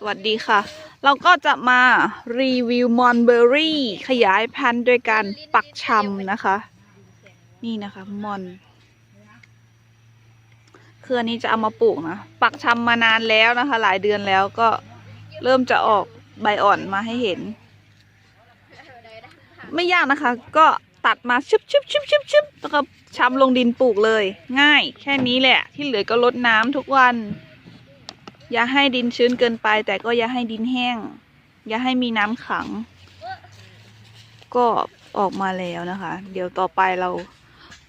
สวัสดีค่ะ เราก็จะมารีวิวมอนเบอร์รี่ ขยายพันธุ์โดยการปักชำนะคะ นี่นะคะมอนคืออันนี้จะเอามาปลูกนะ ปักชำมานานแล้วนะคะ หลายเดือนแล้วก็เริ่มจะออกใบอ่อนมาให้เห็น ไม่ยากนะคะ ก็ตัดมาชึบชึบชึบชึบชึบแล้วก็ชำลงดินปลูกเลย ง่าย แค่นี้แหละ ที่เหลือก็รดน้ำทุกวัน อย่าให้ดินชื้นเกินไป แต่ก็อย่าให้ดินแห้ง อย่าให้มีน้ำขัง ก็ออกมาแล้วนะคะ เดี๋ยวต่อไปเรา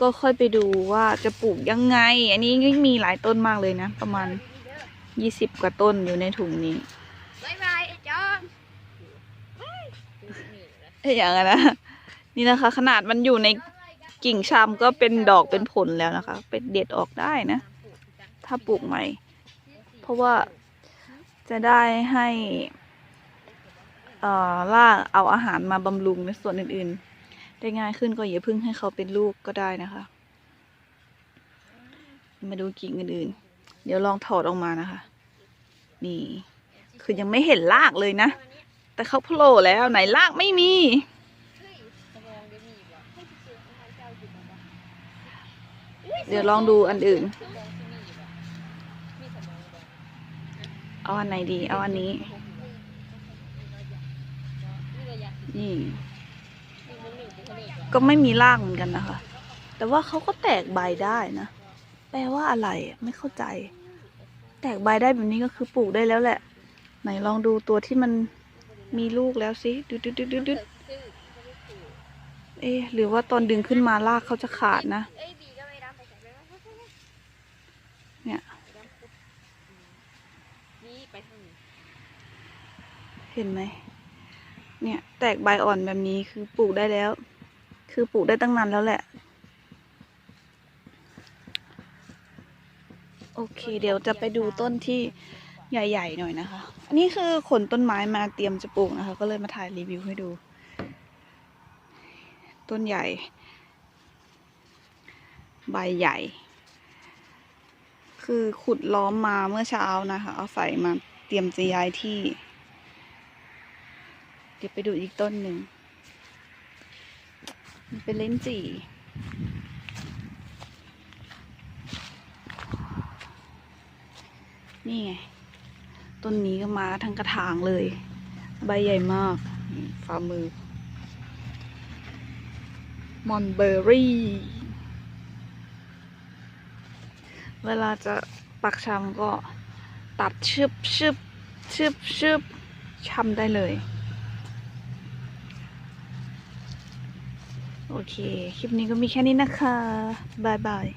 ก็ค่อยไปดูว่าจะปลูกยังไง อันนี้ก็มีหลายต้นมากเลยนะ ประมาณยี่สิบกว่าต้นอยู่ในถุงนี้บายบายจอนเอ้ยอย่างนั้นนะนี่นะคะ ขนาดมันอยู่ในกิ่งชำก็เป็นดอกเป็นผลแล้วนะคะ เป็นเด็ดออกได้นะ ถ้าปลูกใหม่ เพราะว่าจะได้ให้เอ่อรากเอาอาหารมาบำรุงในส่วนอื่นๆ ได้ง่ายขึ้นก็อย่าเพิ่งให้เขาเป็นลูกก็ได้นะคะ มาดูกิ่งอื่นๆ เดี๋ยวลองถอดออกมานะคะ นี่ คือยังไม่เห็นรากเลยนะ แต่เขาโผล่แล้วไหนรากไม่มีเดี๋ยวลองดูอันอื่น เอาอันไหนดี เอาอันนี้ นี่ ก็ไม่มีรากเหมือนกันนะคะ แต่ว่าเขาก็แตกใบได้นะ แปลว่าอะไรไม่เข้าใจ แตกใบได้แบบนี้ก็คือปลูกได้แล้วแหละ ไหนลองดูตัวที่มันมีลูกแล้วสิดูดูดูดูดูเอ๊ะหรือว่าตอนดึงขึ้นมารากเขาจะขาดนะ เอ้ยบีก็ไม่รับไปใส่ไปแล้ว เนี่ย นี่ไปทางนี้เห็นไหม เนี่ยแตกใบอ่อนแบบนี้คือปลูกได้แล้ว คือปลูกได้ตั้งนานแล้วแหละ โอเค เดี๋ยวจะไปดูต้นที่ใหญ่ ๆ หน่อยนะคะ อันนี้คือขนต้นไม้มาเตรียมจะปลูกนะคะ ก็เลยมาถ่ายรีวิวให้ดู ต้นใหญ่ ใบใหญ่ คือขุดล้อมมาเมื่อเช้านะคะ เอาใส่มาเตรียมจะย้ายที่ เดี๋ยวไปดูอีกต้นหนึ่ง มันเป็นเล้นจีนี่ไง ต้นนี้ก็มาทั้งกระถางเลย ใบใหญ่มากฝ่ามือ มอนเบอรี่ เวลาจะปักชำก็ตัดชึบชึบชึบชึบชำได้เลย โอเค คลิปนี้ก็มีแค่นี้นะคะ บายบาย